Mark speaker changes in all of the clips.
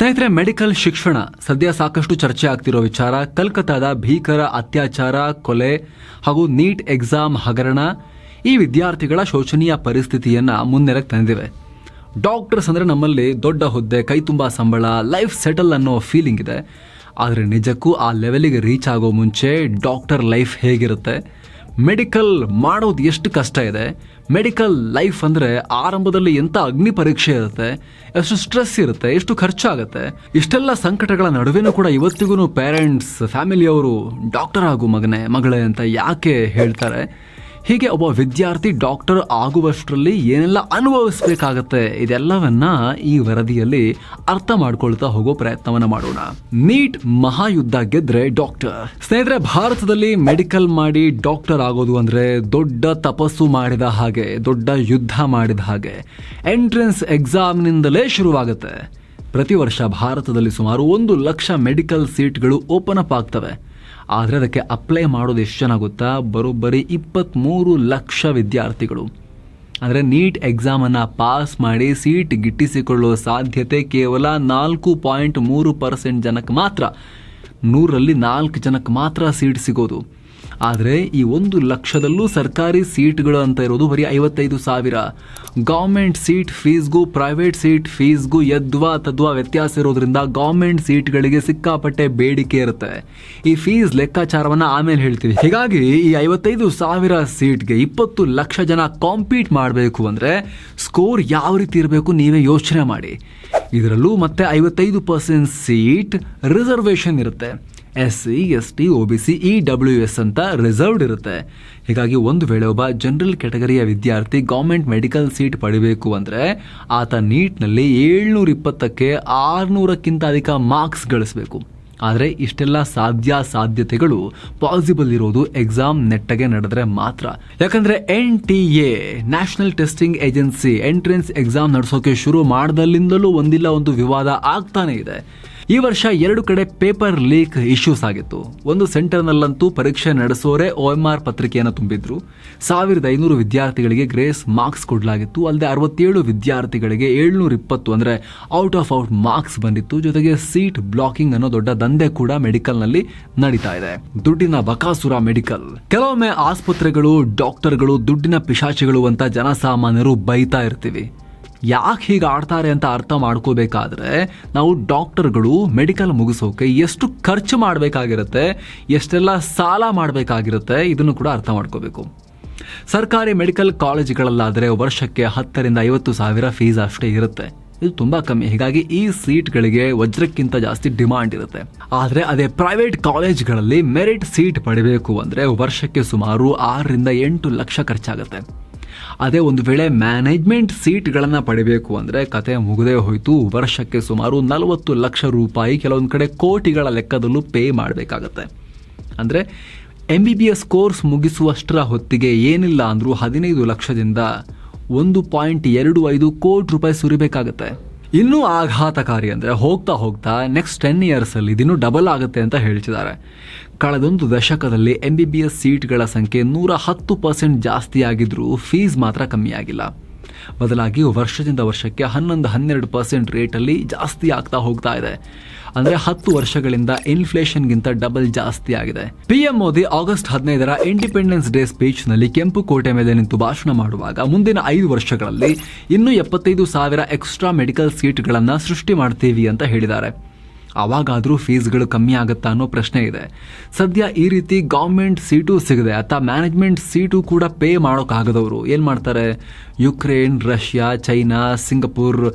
Speaker 1: ಸ್ನೇಹಿತರೆ, ಮೆಡಿಕಲ್ ಶಿಕ್ಷಣ. ಸದ್ಯ ಸಾಕಷ್ಟು ಚರ್ಚೆ ಆಗ್ತಿರೋ ವಿಚಾರ. ಕಲ್ಕತ್ತಾದ ಭೀಕರ ಅತ್ಯಾಚಾರ, ಕೊಲೆ ಹಾಗೂ ನೀಟ್ ಎಕ್ಸಾಮ್ ಹಗರಣ ಈ ವಿದ್ಯಾರ್ಥಿಗಳ ಶೋಚನೀಯ ಪರಿಸ್ಥಿತಿಯನ್ನ ಮುನ್ನೆಲೆಗೆ ತಂದಿವೆ. ಡಾಕ್ಟರ್ಸ್ ಅಂದ್ರೆ ನಮ್ಮಲ್ಲಿ ದೊಡ್ಡ ಹುದ್ದೆ, ಕೈ ತುಂಬ ಸಂಬಳ, ಲೈಫ್ ಸೆಟಲ್ ಅನ್ನೋ ಫೀಲಿಂಗ್ ಇದೆ. ಆದರೆ ನಿಜಕ್ಕೂ ಆ ಲೆವೆಲಿಗೆ ರೀಚ್ ಆಗೋ ಮುಂಚೆ ಡಾಕ್ಟರ್ ಲೈಫ್ ಹೇಗಿರುತ್ತೆ? ಮೆಡಿಕಲ್ ಮಾಡೋದು ಎಷ್ಟು ಕಷ್ಟ ಇದೆ? ಮೆಡಿಕಲ್ ಲೈಫ್ ಅಂದರೆ ಆರಂಭದಲ್ಲಿ ಎಂಥ ಅಗ್ನಿ ಪರೀಕ್ಷೆ ಇರುತ್ತೆ, ಎಷ್ಟು ಸ್ಟ್ರೆಸ್ ಇರುತ್ತೆ, ಎಷ್ಟು ಖರ್ಚಾಗುತ್ತೆ, ಇಷ್ಟೆಲ್ಲ ಸಂಕಟಗಳ ನಡುವೆನೂ ಕೂಡ ಇವತ್ತಿಗೂ ಪೇರೆಂಟ್ಸ್ ಫ್ಯಾಮಿಲಿಯವರು ಡಾಕ್ಟರ್ ಆಗು ಮಗನೇ, ಮಗಳೇ ಅಂತ ಯಾಕೆ ಹೇಳ್ತಾರೆ? ಹೀಗೆ ಒಬ್ಬ ವಿದ್ಯಾರ್ಥಿ ಡಾಕ್ಟರ್ ಆಗುವಷ್ಟರಲ್ಲಿ ಏನೆಲ್ಲ ಅನುಭವಿಸಬೇಕಾಗತ್ತೆ ಇದೆಲ್ಲವನ್ನ ಈ ವರದಿಯಲ್ಲಿ ಅರ್ಥ ಮಾಡ್ಕೊಳ್ತಾ ಹೋಗೋ ಪ್ರಯತ್ನವನ್ನ ಮಾಡೋಣ. ನೀಟ್ ಮಹಾಯುದ್ಧ ಗೆದ್ರೆ ಡಾಕ್ಟರ್. ಸ್ನೇಹಿತರೆ, ಭಾರತದಲ್ಲಿ ಮೆಡಿಕಲ್ ಮಾಡಿ ಡಾಕ್ಟರ್ ಆಗೋದು ಅಂದ್ರೆ ದೊಡ್ಡ ತಪಸ್ಸು ಮಾಡಿದ ಹಾಗೆ, ದೊಡ್ಡ ಯುದ್ಧ ಮಾಡಿದ ಹಾಗೆ. ಎಂಟ್ರೆನ್ಸ್ ಎಕ್ಸಾಮ್ನಿಂದಲೇ ಶುರುವಾಗುತ್ತೆ. ಪ್ರತಿ ವರ್ಷ ಭಾರತದಲ್ಲಿ ಸುಮಾರು ಒಂದು ಲಕ್ಷ ಮೆಡಿಕಲ್ ಸೀಟ್ಗಳು ಓಪನ್ ಅಪ್ ಆಗ್ತವೆ. ಆದರೆ ಅದಕ್ಕೆ ಅಪ್ಲೈ ಮಾಡೋದು ಎಷ್ಟು ಜನ ಗೊತ್ತಾ? ಬರೋಬ್ಬರಿ ಇಪ್ಪತ್ತ್ಮೂರು ಲಕ್ಷ ವಿದ್ಯಾರ್ಥಿಗಳು. ಅಂದರೆ ನೀಟ್ ಎಕ್ಸಾಮನ್ನು ಪಾಸ್ ಮಾಡಿ ಸೀಟ್ ಗಿಟ್ಟಿಸಿಕೊಳ್ಳುವ ಸಾಧ್ಯತೆ ಕೇವಲ ನಾಲ್ಕು ಪಾಯಿಂಟ್ ಮೂರು ಪರ್ಸೆಂಟ್ ಜನಕ್ಕೆ ಮಾತ್ರ. ನೂರರಲ್ಲಿ ನಾಲ್ಕು ಜನಕ್ಕೆ ಮಾತ್ರ ಸೀಟ್ ಸಿಗೋದು. ಆದರೆ ಈ ಒಂದು ಲಕ್ಷದಲ್ಲೂ ಸರ್ಕಾರಿ ಸೀಟ್ಗಳು ಅಂತ ಇರೋದು ಬರೀ ಐವತ್ತೈದು ಸಾವಿರ. ಗೌರ್ಮೆಂಟ್ ಸೀಟ್ ಫೀಸ್ಗೂ ಪ್ರೈವೇಟ್ ಸೀಟ್ ಫೀಸ್ಗೂ ಯದ್ವಾ ತದ್ವಾ ವ್ಯತ್ಯಾಸ ಇರೋದ್ರಿಂದ ಗೌರ್ಮೆಂಟ್ ಸೀಟ್ಗಳಿಗೆ ಸಿಕ್ಕಾಪಟ್ಟೆ ಬೇಡಿಕೆ ಇರುತ್ತೆ. ಈ ಫೀಸ್ ಲೆಕ್ಕಾಚಾರವನ್ನು ಆಮೇಲೆ ಹೇಳ್ತೀವಿ. ಹೀಗಾಗಿ ಈ ಐವತ್ತೈದು ಸಾವಿರ ಸೀಟ್ಗೆ ಇಪ್ಪತ್ತು ಲಕ್ಷ ಜನ ಕಾಂಪೀಟ್ ಮಾಡಬೇಕು ಅಂದರೆ ಸ್ಕೋರ್ ಯಾವ ರೀತಿ ಇರಬೇಕು ನೀವೇ ಯೋಚನೆ ಮಾಡಿ. ಇದರಲ್ಲೂ ಮತ್ತೆ ಐವತ್ತೈದು ಪರ್ಸೆಂಟ್ ಸೀಟ್ ರಿಸರ್ವೇಷನ್ ಇರುತ್ತೆ. S C S T O B C, E W S ಅಂತ ರಿಸರ್ವ್ಡ್ ಇರುತ್ತೆ. ಹೀಗಾಗಿ ಒಂದು ವೇಳೆ ಒಬ್ಬ ಜನರಲ್ ಕ್ಯಾಟಗರಿಯ ವಿದ್ಯಾರ್ಥಿ ಗೌರ್ಮೆಂಟ್ ಮೆಡಿಕಲ್ ಸೀಟ್ ಪಡಿಬೇಕು ಅಂದರೆ ಆತ ನೀಟ್ನಲ್ಲಿ ಏಳ್ನೂರ ಇಪ್ಪತ್ತಕ್ಕೆ ಆರುನೂರಕ್ಕಿಂತ ಅಧಿಕ ಮಾರ್ಕ್ಸ್ ಗಳಿಸಬೇಕು. ಆದರೆ ಇಷ್ಟೆಲ್ಲ ಸಾಧ್ಯ ಸಾಧ್ಯತೆಗಳು ಪಾಸಿಬಲ್ ಇರೋದು ಎಕ್ಸಾಮ್ ನೆಟ್ಟಗೆ ನಡೆದ್ರೆ ಮಾತ್ರ. ಯಾಕಂದ್ರೆ N T A national testing agency entrance exam ನಡೆಸೋಕೆ ಶುರು ಮಾಡ್ದಲ್ಲಿಂದಲೂ ಒಂದಿಲ್ಲ ಒಂದು ವಿವಾದ ಆಗ್ತಾನೆ ಇದೆ. ಈ ವರ್ಷ ಎರಡು ಕಡೆ ಪೇಪರ್ ಲೀಕ್ ಇಶ್ಯೂಸ್ ಆಗಿತ್ತು. ಒಂದು ಸೆಂಟರ್ನಲ್ಲಂತೂ ಪರೀಕ್ಷೆ ನಡೆಸೋರೆ ಒ ಎಂ ಆರ್ ಪತ್ರಿಕೆಯನ್ನು ತುಂಬಿದ್ರು. ಸಾವಿರದ ಐನೂರು ವಿದ್ಯಾರ್ಥಿಗಳಿಗೆ ಗ್ರೇಸ್ ಮಾರ್ಕ್ಸ್ ಕೊಡಲಾಗಿತ್ತು. ಅಲ್ಲದೆ ಅರವತ್ತೇಳು ವಿದ್ಯಾರ್ಥಿಗಳಿಗೆ ಏಳ್ನೂರ ಇಪ್ಪತ್ತು ಅಂದ್ರೆ ಔಟ್ ಆಫ್ ಔಟ್ ಮಾರ್ಕ್ಸ್ ಬಂದಿತ್ತು. ಜೊತೆಗೆ ಸೀಟ್ ಬ್ಲಾಕಿಂಗ್ ಅನ್ನೋ ದೊಡ್ಡ ದಂಧೆ ಕೂಡ ಮೆಡಿಕಲ್ನಲ್ಲಿ ನಡೀತಾ ಇದೆ. ದುಡ್ಡಿನ ಬಕಾಸುರ ಮೆಡಿಕಲ್. ಕೆಲವೊಮ್ಮೆ ಆಸ್ಪತ್ರೆಗಳು, ಡಾಕ್ಟರ್ಗಳು, ದುಡ್ಡಿನ ಪಿಶಾಚಿಗಳು ಅಂತ ಜನಸಾಮಾನ್ಯರು ಬೈತಾ ಇರ್ತೀವಿ. ಯಾಕೆ ಹೀಗೆ ಆಡ್ತಾರೆ ಅಂತ ಅರ್ಥ ಮಾಡ್ಕೋಬೇಕಾದ್ರೆ ನಾವು ಡಾಕ್ಟರ್ಗಳು ಮೆಡಿಕಲ್ ಮುಗಿಸೋಕೆ ಎಷ್ಟು ಖರ್ಚು ಮಾಡಬೇಕಾಗಿರುತ್ತೆ, ಎಷ್ಟೆಲ್ಲ ಸಾಲ ಮಾಡಬೇಕಾಗಿರುತ್ತೆ, ಇದನ್ನು ಕೂಡ ಅರ್ಥ ಮಾಡ್ಕೋಬೇಕು. ಸರ್ಕಾರಿ ಮೆಡಿಕಲ್ ಕಾಲೇಜ್ಗಳಲ್ಲಾದರೆ ವರ್ಷಕ್ಕೆ ಹತ್ತರಿಂದ ಐವತ್ತು ಸಾವಿರ ಫೀಸ್ ಅಷ್ಟೇ ಇರುತ್ತೆ. ಇದು ತುಂಬ ಕಮ್ಮಿ. ಹೀಗಾಗಿ ಈ ಸೀಟ್ಗಳಿಗೆ ವಜ್ರಕ್ಕಿಂತ ಜಾಸ್ತಿ ಡಿಮಾಂಡ್ ಇರುತ್ತೆ. ಆದರೆ ಅದೇ ಪ್ರೈವೇಟ್ ಕಾಲೇಜ್ಗಳಲ್ಲಿ ಮೆರಿಟ್ ಸೀಟ್ ಪಡಿಬೇಕು ಅಂದರೆ ವರ್ಷಕ್ಕೆ ಸುಮಾರು ಆರರಿಂದ ಎಂಟು ಲಕ್ಷ ಖರ್ಚಾಗುತ್ತೆ. ಅದೇ ಒಂದು ವೇಳೆ ಮ್ಯಾನೇಜ್ಮೆಂಟ್ ಸೀಟ್ಗಳನ್ನು ಪಡಿಬೇಕು ಅಂದರೆ ಕತೆ ಮುಗದೇ ಹೋಯಿತು. ವರ್ಷಕ್ಕೆ ಸುಮಾರು ನಲವತ್ತು ಲಕ್ಷ ರೂಪಾಯಿ ಕೆಲವೊಂದು ಕಡೆ ಕೋಟಿಗಳ ಲೆಕ್ಕದಲ್ಲೂ ಪೇ ಮಾಡಬೇಕಾಗತ್ತೆ. ಅಂದರೆ M B B S course ಮುಗಿಸುವಷ್ಟರ ಹೊತ್ತಿಗೆ ಏನಿಲ್ಲ ಅಂದರೂ ಹದಿನೈದು ಲಕ್ಷದಿಂದ ಒಂದು ಪಾಯಿಂಟ್ ಎರಡು ಐದು ಕೋಟಿ ರೂಪಾಯಿ ಸುರಿಬೇಕಾಗತ್ತೆ. ಇನ್ನೂ ಆಘಾತಕಾರಿ ಅಂದರೆ ಹೋಗ್ತಾ ಹೋಗ್ತಾ ನೆಕ್ಸ್ಟ್ ಟೆನ್ ಇಯರ್ಸಲ್ಲಿ ಇದಿನ್ನೂ ಡಬಲ್ ಆಗುತ್ತೆ ಅಂತ ಹೇಳ್ತಿದ್ದಾರೆ. ಕಳೆದೊಂದು ದಶಕದಲ್ಲಿ ಎಂ ಬಿ ಬಿ ಎಸ್ ಸೀಟ್ಗಳ ಸಂಖ್ಯೆ ನೂರ ಹತ್ತು ಪರ್ಸೆಂಟ್ ಜಾಸ್ತಿ ಆಗಿದ್ರೂ ಫೀಸ್ ಮಾತ್ರ ಕಮ್ಮಿ ಆಗಿಲ್ಲ ಬದಲಾಗಿ ವರ್ಷದಿಂದ ವರ್ಷಕ್ಕೆ ಹನ್ನೊಂದು ಹನ್ನೆರಡು ಪರ್ಸೆಂಟ್ ರೇಟಲ್ಲಿ ಜಾಸ್ತಿ ಆಗ್ತಾ ಹೋಗ್ತಾ ಇದೆ. ಅಂದರೆ ಹತ್ತು ವರ್ಷಗಳಿಂದ ಇನ್ಫ್ಲೇಷನ್ಗಿಂತ ಡಬಲ್ ಜಾಸ್ತಿ ಆಗಿದೆ. ಪಿಎಂ ಮೋದಿ ಆಗಸ್ಟ್ ಹದಿನೈದರ ಇಂಡಿಪೆಂಡೆನ್ಸ್ ಡೇ ಸ್ಪೀಚ್ನಲ್ಲಿ ಕೆಂಪು ಕೋಟೆ ಮೇಲೆ ನಿಂತು ಭಾಷಣ ಮಾಡುವಾಗ ಮುಂದಿನ ಐದು ವರ್ಷಗಳಲ್ಲಿ ಇನ್ನೂ ಎಪ್ಪತ್ತೈದು ಸಾವಿರ ಎಕ್ಸ್ಟ್ರಾ ಮೆಡಿಕಲ್ ಸೀಟ್ಗಳನ್ನು ಸೃಷ್ಟಿ ಮಾಡ್ತೀವಿ ಅಂತ ಹೇಳಿದ್ದಾರೆ. ಅವಾಗಾದರೂ ಫೀಸ್ಗಳು ಕಮ್ಮಿ ಆಗುತ್ತಾ ಅನ್ನೋ ಪ್ರಶ್ನೆ ಇದೆ. ಸದ್ಯ ಈ ರೀತಿ ಗೌರ್ಮೆಂಟ್ ಸೀಟು ಸಿಗದೆ ಅಥವಾ ಮ್ಯಾನೇಜ್ಮೆಂಟ್ ಸೀಟು ಕೂಡ ಪೇ ಮಾಡೋಕ್ಕಾಗದವರು. ಏನು ಮಾಡ್ತಾರೆ? ಯುಕ್ರೇನ್ ರಷ್ಯಾ ಚೈನಾ ಸಿಂಗಪುರ್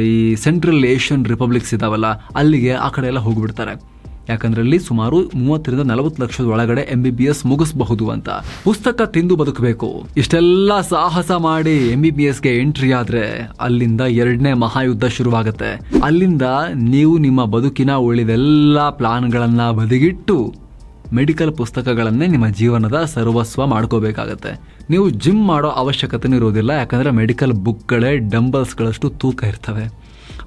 Speaker 1: ಈ ಸೆಂಟ್ರಲ್ ಏಷ್ಯನ್ ರಿಪಬ್ಲಿಕ್ಸ್ ಇದಾವಲ್ಲ, ಅಲ್ಲಿಗೆ ಆ ಕಡೆ ಎಲ್ಲ ಹೋಗ್ಬಿಡ್ತಾರೆ. ಯಾಕಂದ್ರೆ ಅಲ್ಲಿ ಸುಮಾರು ಮೂವತ್ತರಿಂದ ನಲವತ್ತು ಲಕ್ಷದ ಒಳಗಡೆ ಎಂ ಬಿ ಬಿ ಎಸ್ ಮುಗಿಸಬಹುದು ಅಂತ. ಪುಸ್ತಕ ತಿಂದು ಬದುಕಬೇಕು. ಇಷ್ಟೆಲ್ಲ ಸಾಹಸ ಮಾಡಿ ಎಂ ಬಿ ಬಿ ಎಸ್ಗೆ ಎಂಟ್ರಿ ಆದ್ರೆ ಅಲ್ಲಿಂದ ಎರಡನೇ ಮಹಾಯುದ್ಧ ಶುರುವಾಗುತ್ತೆ. ಅಲ್ಲಿಂದ ನೀವು ನಿಮ್ಮ ಬದುಕಿನ ಉಳಿದೆಲ್ಲ ಪ್ಲಾನ್ಗಳನ್ನ ಬದಿಗಿಟ್ಟು ಮೆಡಿಕಲ್ ಪುಸ್ತಕಗಳನ್ನೇ ನಿಮ್ಮ ಜೀವನದ ಸರ್ವಸ್ವ ಮಾಡ್ಕೋಬೇಕಾಗತ್ತೆ. ನೀವು ಜಿಮ್ ಮಾಡೋ ಅವಶ್ಯಕತೆ ಇರೋದಿಲ್ಲ, ಯಾಕಂದ್ರೆ ಮೆಡಿಕಲ್ ಬುಕ್ಗಳೇ ಡಂಬಲ್ಸ್ಗಳಷ್ಟು ತೂಕ ಇರ್ತವೆ.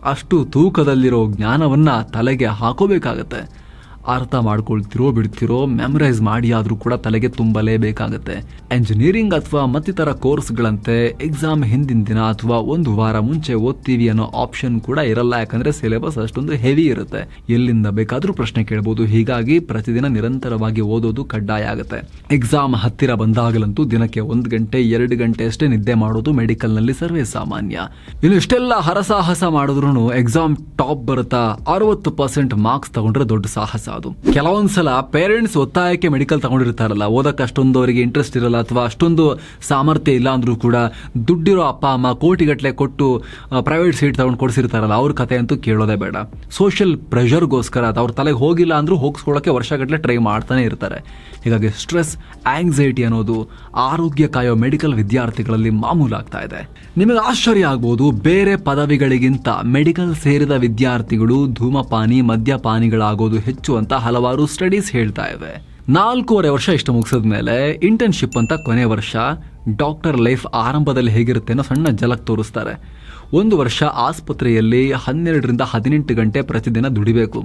Speaker 1: ಅಷ್ಟು ತೂಕದಲ್ಲಿರೋ ಜ್ಞಾನವನ್ನ ತಲೆಗೆ ಹಾಕೋಬೇಕಾಗತ್ತೆ. ಅರ್ಥ ಮಾಡ್ಕೊಳ್ತಿರೋ ಬಿಡ್ತಿರೋ ಮೆಮರೈಸ್ ಮಾಡಿ ಆದರೂ ಕೂಡ ತಲೆಗೆ ತುಂಬಲೇಬೇಕಾಗತ್ತೆ ಎಂಜಿನಿಯರಿಂಗ್ ಅಥವಾ ಮತ್ತಿತರ ಕೋರ್ಸ್ಗಳಂತೆ ಎಕ್ಸಾಮ್ ಹಿಂದಿನ ದಿನ ಅಥವಾ ಒಂದು ವಾರ ಮುಂಚೆ ಓದ್ತೀವಿ ಅನ್ನೋ ಆಪ್ಷನ್ ಕೂಡ ಇರಲ್ಲ. ಯಾಕಂದ್ರೆ ಸಿಲೆಬಸ್ ಅಷ್ಟೊಂದು ಹೆವಿ ಇರುತ್ತೆ. ಎಲ್ಲಿಂದ ಬೇಕಾದರೂ ಪ್ರಶ್ನೆ ಕೇಳಬಹುದು ಹೀಗಾಗಿ ಪ್ರತಿದಿನ ನಿರಂತರವಾಗಿ ಓದೋದು ಕಡ್ಡಾಯ ಆಗುತ್ತೆ. ಎಕ್ಸಾಮ್ ಹತ್ತಿರ ಬಂದಾಗಲಂತೂ ದಿನಕ್ಕೆ ಒಂದು ಗಂಟೆ, ಎರಡು ಗಂಟೆ ಅಷ್ಟೇ ನಿದ್ದೆ ಮಾಡೋದು ಮೆಡಿಕಲ್ನಲ್ಲಿ ಸರ್ವೇ ಸಾಮಾನ್ಯ. ಇನ್ನು ಇಷ್ಟೆಲ್ಲ ಹರಸಾಹಸ ಮಾಡಿದ್ರು ಎಕ್ಸಾಮ್ ಟಾಪ್ ಬರುತ್ತಾ ಅರವತ್ತು ಪರ್ಸೆಂಟ್ ಮಾರ್ಕ್ಸ್ ತಗೊಂಡ್ರೆ ದೊಡ್ಡ ಸಾಹಸ. ಅದು. ಕೆಲವೊಂದ್ಸಲ ಪೇರೆಂಟ್ಸ್ ಒತ್ತಾಯಕ್ಕೆ ಮೆಡಿಕಲ್ ತಗೊಂಡಿರ್ತಾರಲ್ಲ ಓದಕ್ಕೆ ಅಷ್ಟೊಂದು ಅವರಿಗೆ ಇಂಟ್ರೆಸ್ಟ್ ಇರಲ್ಲ ಅಥವಾ ಅಷ್ಟೊಂದು ಸಾಮರ್ಥ್ಯ ಇಲ್ಲ ಅಂದ್ರೂ ಕೂಡ ದುಡ್ಡಿರೋ ಅಪ್ಪ, ಅಮ್ಮ ಕೋಟಿಗಟ್ಟಲೆ ಕೊಟ್ಟು ಪ್ರೈವೇಟ್ ಸೀಟ್ ತಗೊಂಡು ಕೊಡಿಸಿರ್ತಾರಲ್ಲ, ಅವ್ರ ಕತೆ ಅಂತೂ ಕೇಳೋದೇ ಬೇಡ. ಸೋಷಿಯಲ್ ಪ್ರೆಷರ್ಗೋಸ್ಕರ ಅದು ಅವ್ರ ತಲೆಗೆ ಹೋಗಿಲ್ಲ ಅಂದ್ರೂ ಹೋಗಿಸ್ಕೊಳ್ಳೋಕೆ ವರ್ಷಗಟ್ಟಲೆ ಟ್ರೈ ಮಾಡ್ತಾನೆ ಇರ್ತಾರೆ. ಹೀಗಾಗಿ ಸ್ಟ್ರೆಸ್ ಆಂಗ್ಸೈಟಿ ಅನ್ನೋದು ಆರೋಗ್ಯ ಕಾಯೋ ಮೆಡಿಕಲ್ ವಿದ್ಯಾರ್ಥಿಗಳಲ್ಲಿ ಮಾಮೂಲಾಗ್ತಾ ಇದೆ. ನಿಮಗೆ ಆಶ್ಚರ್ಯ ಆಗ್ಬೋದು, ಬೇರೆ ಪದವಿಗಳಿಗಿಂತ ಮೆಡಿಕಲ್ ಸೇರಿದ ವಿದ್ಯಾರ್ಥಿಗಳು ಧೂಮಪಾನಿ, ಮದ್ಯಪಾನಿಗಳಾಗೋದು ಹೆಚ್ಚು ಅಂತ ಹಲವಾರು ಸ್ಟಡೀಸ್ ಹೇಳ್ತಾ ಇವೆ ನಾಲ್ಕೂವರೆ ವರ್ಷ ಇಷ್ಟು ಮುಗಿಸಿದ ಮೇಲೆ ಇಂಟರ್ನ್ಶಿಪ್ ಅಂತ ಕೊನೆ ವರ್ಷ ಡಾಕ್ಟರ್ ಲೈಫ್ ಆರಂಭದಲ್ಲಿ ಹೇಗಿರುತ್ತೆ ಅನ್ನೋ ಸಣ್ಣ ಜಲಕ್ ತೋರಿಸ್ತಾರೆ. ಒಂದು ವರ್ಷ ಆಸ್ಪತ್ರೆಯಲ್ಲಿ ಹನ್ನೆರಡರಿಂದ ಹದಿನೆಂಟು ಗಂಟೆ ಪ್ರತಿದಿನ ದುಡಿಬೇಕು.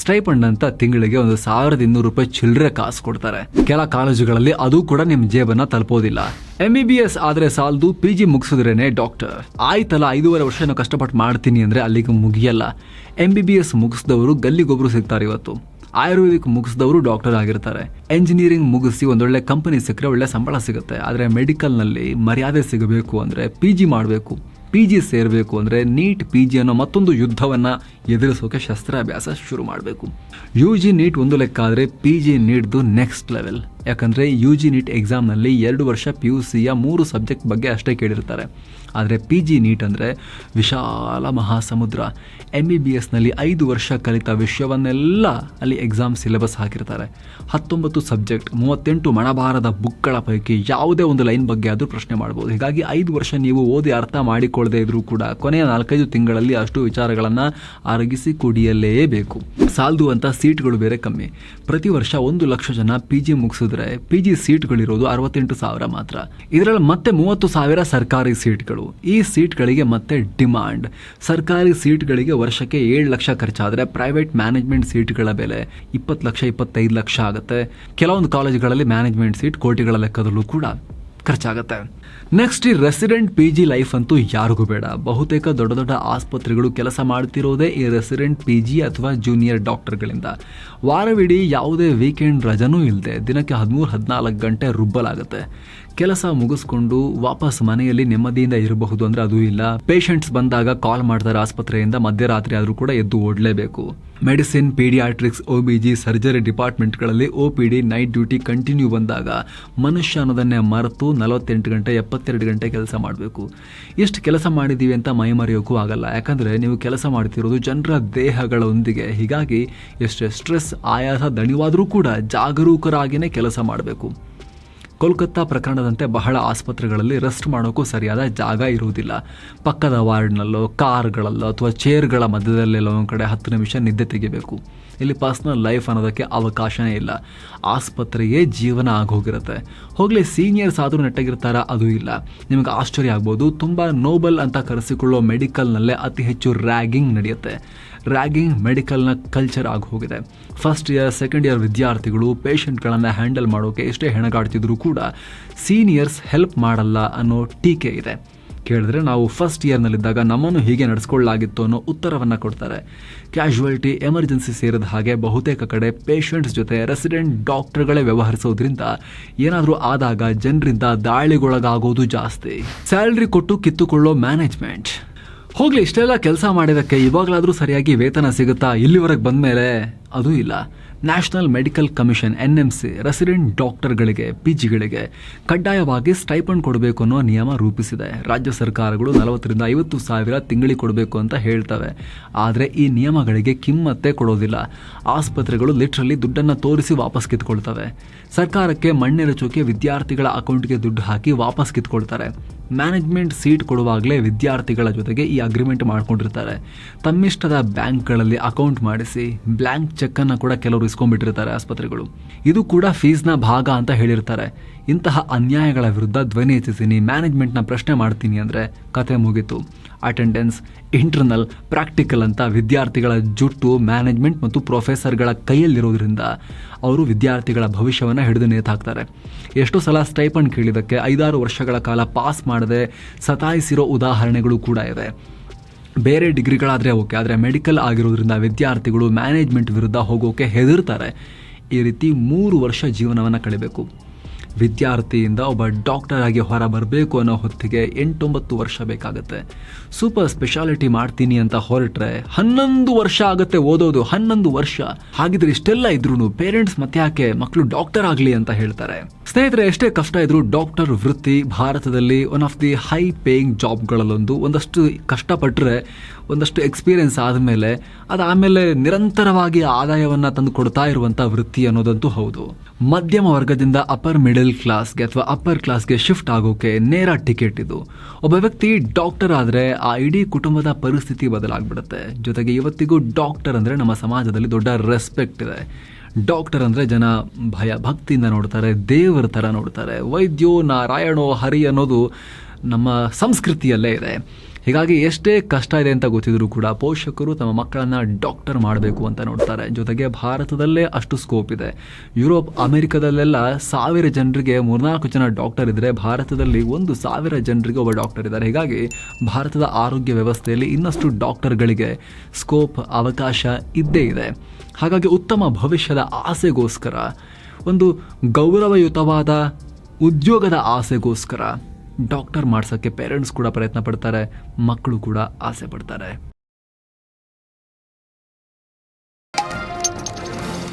Speaker 1: ಸ್ಟೈಪಂಡ್ ಅಂತ ತಿಂಗಳಿಗೆ ಒಂದು ಸಾವಿರದ ಇನ್ನೂರು ರೂಪಾಯಿ ಚಿಲ್ಲರೆ ಕಾಸು ಕೊಡ್ತಾರೆ. ಕೆಲ ಕಾಲೇಜುಗಳಲ್ಲಿ ಅದು ಕೂಡ ನಿಮ್ ಜೇಬನ್ನ ತಲುಪೋದಿಲ್ಲ. ಎಂ ಬಿ ಎಸ್ ಆದ್ರೆ ಸಾಲದು ಪಿ ಜಿ ಮುಗಿಸಿದ್ರೇನೆ ಡಾಕ್ಟರ್ ಆಯ್ತಲ್ಲ, ಐದೂವರೆ ವರ್ಷ ನಾನು ಕಷ್ಟಪಟ್ಟು ಮಾಡ್ತೀನಿ ಅಂದ್ರೆ ಅಲ್ಲಿಗೆ ಮುಗಿಯಲ್ಲ. ಎಂ ಬಿ ಬಿ ಎಸ್ ಮುಗಿಸಿದವರು ಗಲ್ಲಿಗೊಬ್ರು ಸಿಗ್ತಾರೆ ಇವತ್ತು. ಆಯುರ್ವೇದಿಕ್ ಮುಗಿಸಿದವರು ಡಾಕ್ಟರ್ ಆಗಿರ್ತಾರೆ. ಎಂಜಿನಿಯರಿಂಗ್ ಮುಗಿಸಿ ಒಂದೊಳ್ಳೆ ಕಂಪನಿ ಸಿಕ್ಕರೆ ಒಳ್ಳೆ ಸಂಬಳ ಸಿಗುತ್ತೆ. ಆದರೆ ಮೆಡಿಕಲ್ನಲ್ಲಿ ಮರ್ಯಾದೆ ಸಿಗಬೇಕು ಅಂದರೆ ಪಿ ಜಿ ಮಾಡಬೇಕು. ಪಿ ಜಿ ಸೇರಬೇಕು ಅಂದರೆ ನೀಟ್ ಪಿ ಜಿ ಅನ್ನೋ ಮತ್ತೊಂದು ಯುದ್ಧವನ್ನು ಎದುರಿಸೋಕೆ ಶಸ್ತ್ರಾಭ್ಯಾಸ ಶುರು ಮಾಡಬೇಕು. ಯು ಜಿ ನೀಟ್ ಒಂದು ಲೆಕ್ಕ ಆದರೆ ಪಿ ಜಿ ನೀಟ್ದು ನೆಕ್ಸ್ಟ್ ಲೆವೆಲ್ ಯಾಕಂದರೆ ಯು ಜಿ ನೀಟ್ ಎಕ್ಸಾಮ್ನಲ್ಲಿ ಎರಡು ವರ್ಷ ಪಿ ಯು ಸಿಯ ಮೂರು ಸಬ್ಜೆಕ್ಟ್ ಬಗ್ಗೆ ಅಷ್ಟೇ ಕೇಳಿರ್ತಾರೆ. ಆದರೆ ಪಿ ಜಿ ನೀಟ್ ಅಂದರೆ ವಿಶಾಲ ಮಹಾಸಮುದ್ರ. ಎಂ ಬಿ ಬಿ ಎಸ್ನಲ್ಲಿ ಐದು ವರ್ಷ ಕಲಿತ ವಿಷಯವನ್ನೆಲ್ಲ ಅಲ್ಲಿ ಎಕ್ಸಾಮ್ ಸಿಲೆಬಸ್ ಹಾಕಿರ್ತಾರೆ. ಹತ್ತೊಂಬತ್ತು ಸಬ್ಜೆಕ್ಟ್ ಮೂವತ್ತೆಂಟು ಮಣಭಾರದ ಬುಕ್ಗಳ ಪೈಕಿ ಯಾವುದೇ ಒಂದು ಲೈನ್ ಬಗ್ಗೆ ಆದರೂ ಪ್ರಶ್ನೆ ಮಾಡ್ಬೋದು. ಹೀಗಾಗಿ ಐದು ವರ್ಷ ನೀವು ಓದಿ ಅರ್ಥ ಮಾಡಿಕೊಳ್ಳದೇ ಇದ್ರೂ ಕೂಡ ಕೊನೆಯ ನಾಲ್ಕೈದು ತಿಂಗಳಲ್ಲಿ ಅಷ್ಟು ವಿಚಾರಗಳನ್ನು ಅರಗಿಸಿ ಕುಡಿಯಲೇಬೇಕು. ಸಾಲದು ಅಂತ ಸೀಟ್ಗಳು ಬೇರೆ ಕಮ್ಮಿ. ಪ್ರತಿ ವರ್ಷ ಒಂದು ಲಕ್ಷ ಜನ ಪಿ ಜಿ ಮುಗಿಸಿದ್ರೆ ಪಿ ಜಿ ಸೀಟ್ಗಳಿರೋದು ಅರವತ್ತೆಂಟು ಸಾವಿರ ಮಾತ್ರ. ಇದರಲ್ಲಿ ಮತ್ತೆ ಮೂವತ್ತು ಸಾವಿರ ಸರ್ಕಾರಿ ಸೀಟ್ಗಳು ಈ ಸೀಟ್ಗಳಿಗೆ ಮತ್ತೆ ಡಿಮಾಂಡ್ ಸರ್ಕಾರಿ ಸೀಟ್ಗಳಿಗೆ ವರ್ಷಕ್ಕೆ ಏಳು ಲಕ್ಷ ಖರ್ಚಾದರೆ ಪ್ರೈವೇಟ್ ಮ್ಯಾನೇಜ್ಮೆಂಟ್ ಸೀಟ್ಗಳ ಬೆಲೆ ಇಪ್ಪತ್ತು ಲಕ್ಷ, ಇಪ್ಪತ್ತೈದು ಲಕ್ಷ ಆಗುತ್ತೆ. ಕೆಲವೊಂದು ಕಾಲೇಜುಗಳಲ್ಲಿ ಮ್ಯಾನೇಜ್ಮೆಂಟ್ ಸೀಟ್ ಕೋಟಿಗಳ ಲೆಕ್ಕದಲ್ಲೂ ಕೂಡ ಖರ್ಚಾಗುತ್ತೆ. ನೆಕ್ಸ್ಟ್ ಈ ರೆಸಿಡೆಂಟ್ ಪಿ ಜಿ ಲೈಫ್ ಅಂತೂ ಯಾರಿಗೂ ಬೇಡ. ಬಹುತೇಕ ದೊಡ್ಡ ದೊಡ್ಡ ಆಸ್ಪತ್ರೆಗಳು ಕೆಲಸ ಮಾಡ್ತಿರೋದೇ ಈ ರೆಸಿಡೆಂಟ್ ಪಿ ಜಿ ಅಥವಾ ಜೂನಿಯರ್ ಡಾಕ್ಟರ್ಗಳಿಂದ ವಾರವಿಡೀ ಯಾವುದೇ ವೀಕೆಂಡ್ ರಜನೂ ಇಲ್ಲದೆ ದಿನಕ್ಕೆ ಹದಿಮೂರು, ಹದಿನಾಲ್ಕು ಗಂಟೆ ರುಬ್ಬಲಾಗುತ್ತೆ. ಕೆಲಸ ಮುಗಿಸ್ಕೊಂಡು ವಾಪಸ್ ಮನೆಯಲ್ಲಿ ನೆಮ್ಮದಿಯಿಂದ ಇರಬಹುದು ಅಂದರೆ ಅದು ಇಲ್ಲ. ಪೇಷಂಟ್ಸ್ ಬಂದಾಗ ಕಾಲ್ ಮಾಡ್ತಾರೆ ಆಸ್ಪತ್ರೆಯಿಂದ, ಮಧ್ಯರಾತ್ರಿ ಆದರೂ ಕೂಡ ಎದ್ದು ಓಡಲೇಬೇಕು. Medicine paediatrics O B G surgery ಡಿಪಾರ್ಟ್ಮೆಂಟ್ಗಳಲ್ಲಿ O P D night duty continue ಬಂದಾಗ ಮನುಷ್ಯ ಅನ್ನೋದನ್ನೇ ಮರೆತು ನಲವತ್ತೆಂಟು ಗಂಟೆ ಎಪ್ಪತ್ತೆರಡು ಗಂಟೆ ಕೆಲಸ ಮಾಡಬೇಕು. ಎಷ್ಟು ಕೆಲಸ ಮಾಡಿದ್ದೀವಿ ಅಂತ ಮೈ ಮರೆಯೋಕ್ಕೂ ಆಗಲ್ಲ. ಯಾಕಂದರೆ ನೀವು ಕೆಲಸ ಮಾಡ್ತಿರೋದು ಜನರ ದೇಹಗಳೊಂದಿಗೆ. ಹೀಗಾಗಿ ಎಷ್ಟು ಸ್ಟ್ರೆಸ್, ಆಯಾಸ, ದಣಿವಾದರೂ ಕೂಡ ಜಾಗರೂಕರಾಗಿಯೇ ಕೆಲಸ ಮಾಡಬೇಕು. ಕೋಲ್ಕತ್ತಾ ಪ್ರಕರಣದಂತೆ ಬಹಳ ಆಸ್ಪತ್ರೆಗಳಲ್ಲಿ ರೆಸ್ಟ್ ಮಾಡೋಕ್ಕೂ ಸರಿಯಾದ ಜಾಗ ಇರುವುದಿಲ್ಲ. ಪಕ್ಕದ ವಾರ್ಡ್ನಲ್ಲೋ, ಕಾರ್ಗಳಲ್ಲೋ ಅಥವಾ ಚೇರ್ಗಳ ಮಧ್ಯದಲ್ಲೆಲ್ಲ ಒಂದು ಕಡೆ ಹತ್ತು ನಿಮಿಷ ನಿದ್ದೆ ತೆಗಿಬೇಕು. ಇಲ್ಲಿ ಪರ್ಸ್ನಲ್ ಲೈಫ್ ಅನ್ನೋದಕ್ಕೆ ಅವಕಾಶನೇ ಇಲ್ಲ. ಆಸ್ಪತ್ರೆಯೇ ಜೀವನ ಆಗೋಗಿರುತ್ತೆ. ಹೋಗಲಿ, ಸೀನಿಯರ್ಸ್ ಆದರೂ ನೆಟ್ಟಗಿರ್ತಾರ? ಅದು ಇಲ್ಲ. ನಿಮಗೆ ಆಶ್ಚರ್ಯ ಆಗ್ಬೋದು. ತುಂಬ ನೋಬಲ್ ಅಂತ ಕರೆಸಿಕೊಳ್ಳೋ ಮೆಡಿಕಲ್ನಲ್ಲೇ ಅತಿ ಹೆಚ್ಚು ರ್ಯಾಗಿಂಗ್ ನಡೆಯುತ್ತೆ. ರ್ಯಾಗಿಂಗ್ ಮೆಡಿಕಲ್ನ ಕಲ್ಚರ್ ಆಗಿ ಹೋಗಿದೆ ಫಸ್ಟ್ ಇಯರ್, ಸೆಕೆಂಡ್ ಇಯರ್ ವಿದ್ಯಾರ್ಥಿಗಳು ಪೇಷಂಟ್ಗಳನ್ನು ಹ್ಯಾಂಡಲ್ ಮಾಡೋಕೆ ಎಷ್ಟೇ ಹೆಣಗಾಡ್ತಿದ್ರು ಕೂಡ ಸೀನಿಯರ್ಸ್ ಹೆಲ್ಪ್ ಮಾಡಲ್ಲ ಅನ್ನೋ ಟೀಕೆ ಇದೆ. ಕೇಳಿದ್ರೆ ನಾವು ಫಸ್ಟ್ ಇಯರ್ನಲ್ಲಿದ್ದಾಗ ನಮ್ಮನ್ನು ಹೀಗೆ ನಡೆಸ್ಕೊಳ್ಳಾಗಿತ್ತು ಅನ್ನೋ ಉತ್ತರವನ್ನು ಕೊಡ್ತಾರೆ. ಕ್ಯಾಶುವಲ್ಟಿ, ಎಮರ್ಜೆನ್ಸಿ ಸೇರಿದ ಹಾಗೆ ಬಹುತೇಕ ಕಡೆ ಪೇಷಂಟ್ಸ್ ಜೊತೆ ರೆಸಿಡೆಂಟ್ ಡಾಕ್ಟರ್ಗಳೇ ವ್ಯವಹರಿಸೋದ್ರಿಂದ ಏನಾದರೂ ಆದಾಗ ಜನರಿಂದ ದಾಳಿಗೊಳಗಾಗೋದು ಜಾಸ್ತಿ. ಸ್ಯಾಲ್ರಿ ಕೊಟ್ಟು ಕಿತ್ತುಕೊಳ್ಳೋ ಮ್ಯಾನೇಜ್ಮೆಂಟ್. ಹೋಗ್ಲಿ, ಇಷ್ಟೆಲ್ಲ ಕೆಲಸ ಮಾಡಿದಕ್ಕೆ ಇವಾಗಲಾದರೂ ಸರಿಯಾಗಿ ವೇತನ ಸಿಗುತ್ತಾ ಇಲ್ಲಿವರೆಗೆ ಬಂದಮೇಲೆ? ಅದು ಇಲ್ಲ. National medical commission N M C resident ಡಾಕ್ಟರ್ಗಳಿಗೆ P ಜಿಗಳಿಗೆ ಕಡ್ಡಾಯವಾಗಿ ಸ್ಟೈಪಂಡ್ ಕೊಡಬೇಕು ಅನ್ನೋ ನಿಯಮ ರೂಪಿಸಿದೆ. ರಾಜ್ಯ ಸರ್ಕಾರಗಳು ನಲವತ್ತರಿಂದ ಐವತ್ತು ಸಾವಿರ ತಿಂಗಳಿಗೆ ಕೊಡಬೇಕು ಅಂತ ಹೇಳ್ತವೆ. ಆದರೆ ಈ ನಿಯಮಗಳಿಗೆ ಕಿಮ್ಮತ್ತೆ ಕೊಡೋದಿಲ್ಲ. ಆಸ್ಪತ್ರೆಗಳು ಲಿಟ್ರಲ್ಲಿ ದುಡ್ಡನ್ನು ತೋರಿಸಿ ವಾಪಸ್ ಕಿತ್ಕೊಳ್ತವೆ. ಸರ್ಕಾರಕ್ಕೆ ಮಣ್ಣೆರಚೋಕೆ ವಿದ್ಯಾರ್ಥಿಗಳ ಅಕೌಂಟ್ಗೆ ದುಡ್ಡು ಹಾಕಿ ವಾಪಸ್ ಕಿತ್ಕೊಳ್ತಾರೆ. ಮ್ಯಾನೇಜ್ಮೆಂಟ್ ಸೀಟ್ ಕೊಡುವಾಗಲೇ ವಿದ್ಯಾರ್ಥಿಗಳ ಜೊತೆಗೆ ಈ ಅಗ್ರಿಮೆಂಟ್ ಮಾಡ್ಕೊಂಡಿರ್ತಾರೆ. ತಮ್ಮಿಷ್ಟದ ಬ್ಯಾಂಕ್ಗಳಲ್ಲಿ ಅಕೌಂಟ್ ಮಾಡಿಸಿ ಬ್ಲ್ಯಾಂಕ್ ಚೆಕ್ ಚೆಕ್ಕನ್ನು ಕೂಡ ಕೆಲವರು ಇಸ್ಕೊಂಡ್ಬಿಟ್ಟಿರ್ತಾರೆ ಆಸ್ಪತ್ರೆಗಳು. ಇದು ಕೂಡ ಫೀಸ್ನ ಭಾಗ ಅಂತ ಹೇಳಿರ್ತಾರೆ. ಇಂತಹ ಅನ್ಯಾಯಗಳ ವಿರುದ್ಧ ಧ್ವನಿ ಎತ್ತಿದ್ದೀನಿ ಮ್ಯಾನೇಜ್ಮೆಂಟ್ನ ಪ್ರಶ್ನೆ ಮಾಡ್ತೀನಿ ಅಂದರೆ ಕತೆ ಮುಗೀತು. ಅಟೆಂಡೆನ್ಸ್ ಇಂಟರ್ನಲ್ ಪ್ರಾಕ್ಟಿಕಲ್ ಅಂತ ವಿದ್ಯಾರ್ಥಿಗಳ ಜುಟ್ಟು ಮ್ಯಾನೇಜ್ಮೆಂಟ್ ಮತ್ತು ಪ್ರೊಫೆಸರ್ಗಳ ಕೈಯಲ್ಲಿರೋದ್ರಿಂದ ಅವರು ವಿದ್ಯಾರ್ಥಿಗಳ ಭವಿಷ್ಯವನ್ನು ಹಿಡಿದು ನೇತಾಕ್ತಾರೆ. ಎಷ್ಟೋ ಸಲ ಸ್ಟೈಪಂಡ್ ಕೇಳಿದ್ದಕ್ಕೆ ಐದಾರು ವರ್ಷಗಳ ಕಾಲ ಪಾಸ್ ಮಾಡದೆ ಸತಾಯಿಸಿರೋ ಉದಾಹರಣೆಗಳು ಕೂಡ ಇವೆ ಬೇರೆ ಡಿಗ್ರಿಗಳಾದರೆ ಓಕೆ, ಆದರೆ ಮೆಡಿಕಲ್ ಆಗಿರೋದ್ರಿಂದ ವಿದ್ಯಾರ್ಥಿಗಳು ಮ್ಯಾನೇಜ್ಮೆಂಟ್ ವಿರುದ್ಧ ಹೋಗೋಕೆ ಹೆದರ್ತಾರೆ. ಈ ರೀತಿ ಮೂರು ವರ್ಷ ಜೀವನವನ್ನು ಕಳಿಬೇಕು. ವಿದ್ಯಾರ್ಥಿಯಿಂದ ಒಬ್ಬ ಡಾಕ್ಟರ್ ಆಗಿ ಹೊರ ಬರಬೇಕು ಅನ್ನೋ ಹೊತ್ತಿಗೆ ಎಂಟೊಂಬತ್ತು ವರ್ಷ ಬೇಕಾಗುತ್ತೆ. ಸೂಪರ್ ಸ್ಪೆಷಾಲಿಟಿ ಮಾಡ್ತೀನಿ ಅಂತ ಹೊರಟ್ರೆ ಹನ್ನೊಂದು ವರ್ಷ ಆಗುತ್ತೆ ಓದೋದು, ಹನ್ನೊಂದು ವರ್ಷ. ಹಾಗಿದ್ರೆ ಇಷ್ಟೆಲ್ಲ ಇದ್ರು ಪೇರೆಂಟ್ಸ್ ಮತ್ತೆ ಯಾಕೆ ಮಕ್ಕಳು ಡಾಕ್ಟರ್ ಆಗಲಿ ಅಂತ ಹೇಳ್ತಾರೆ. ಸ್ನೇಹಿತರೆ, ಎಷ್ಟೇ ಕಷ್ಟ ಇದ್ರೂ ಡಾಕ್ಟರ್ ವೃತ್ತಿ ಭಾರತದಲ್ಲಿ one of the high paying ಜಾಬ್ಗಳಲ್ಲೊಂದು ಒಂದಷ್ಟು ಕಷ್ಟಪಟ್ಟರೆ ಒಂದಷ್ಟು ಎಕ್ಸ್ಪೀರಿಯನ್ಸ್ ಆದಮೇಲೆ ಅದಾದಮೇಲೆ ನಿರಂತರವಾಗಿ ಆದಾಯವನ್ನು ತಂದು ಕೊಡ್ತಾ ಇರುವಂಥ ವೃತ್ತಿ ಅನ್ನೋದಂತೂ ಹೌದು. ಮಧ್ಯಮ ವರ್ಗದಿಂದ ಅಪ್ಪರ್ ಮಿಡಲ್ ಕ್ಲಾಸ್ಗೆ ಅಥವಾ ಅಪ್ಪರ್ ಕ್ಲಾಸ್ಗೆ ಶಿಫ್ಟ್ ಆಗೋಕೆ ನೇರ ಟಿಕೆಟ್ ಇದು. ಒಬ್ಬ ವ್ಯಕ್ತಿ ಡಾಕ್ಟರ್ ಆದರೆ ಆ ಇಡೀ ಕುಟುಂಬದ ಪರಿಸ್ಥಿತಿ ಬದಲಾಗ್ಬಿಡುತ್ತೆ. ಜೊತೆಗೆ ಇವತ್ತಿಗೂ ಡಾಕ್ಟರ್ ಅಂದರೆ ನಮ್ಮ ಸಮಾಜದಲ್ಲಿ ದೊಡ್ಡ ರೆಸ್ಪೆಕ್ಟ್ ಇದೆ. ಡಾಕ್ಟರ್ ಅಂದರೆ ಜನ ಭಯ, ಭಕ್ತಿಯಿಂದ ನೋಡ್ತಾರೆ, ದೇವರ ಥರ ನೋಡ್ತಾರೆ. ವೈದ್ಯೋ ನಾರಾಯಣೋ ಹರಿ ಅನ್ನೋದು ನಮ್ಮ ಸಂಸ್ಕೃತಿಯಲ್ಲೇ ಇದೆ. ಹೀಗಾಗಿ ಎಷ್ಟೇ ಕಷ್ಟ ಇದೆ ಅಂತ ಗೊತ್ತಿದ್ರು ಕೂಡ ಪೋಷಕರು ತಮ್ಮ ಮಕ್ಕಳನ್ನ ಡಾಕ್ಟರ್ ಮಾಡಬೇಕು ಅಂತ ನೋಡ್ತಾರೆ. ಜೊತೆಗೆ ಭಾರತದಲ್ಲೇ ಅಷ್ಟು ಸ್ಕೋಪ್ ಇದೆ. ಯುರೋಪ್, ಅಮೆರಿಕದಲ್ಲೆಲ್ಲ ಸಾವಿರ ಜನರಿಗೆ ಮೂರ್ನಾಲ್ಕು ಜನ ಡಾಕ್ಟರ್ ಇದ್ದರೆ ಭಾರತದಲ್ಲಿ ಒಂದು ಸಾವಿರ ಜನರಿಗೆ ಒಬ್ಬ ಡಾಕ್ಟರ್ ಇದ್ದಾರೆ. ಹೀಗಾಗಿ ಭಾರತದ ಆರೋಗ್ಯ ವ್ಯವಸ್ಥೆಯಲ್ಲಿ ಇನ್ನಷ್ಟು ಡಾಕ್ಟರ್ಗಳಿಗೆ ಸ್ಕೋಪ್, ಅವಕಾಶ ಇದ್ದೇ ಇದೆ. ಹಾಗಾಗಿ ಉತ್ತಮ ಭವಿಷ್ಯದ ಆಸೆಗೋಸ್ಕರ, ಒಂದು ಗೌರವಯುತವಾದ ಉದ್ಯೋಗದ ಆಸೆಗೋಸ್ಕರ ಡಾಕ್ಟರ್ ಮಾಡ್ಸೋಕ್ಕೆ ಪೇರೆಂಟ್ಸ್ ಕೂಡ ಪ್ರಯತ್ನ ಪಡ್ತಾರೆ ಮಕ್ಕಳು ಕೂಡ ಆಸೆ ಪಡ್ತಾರೆ.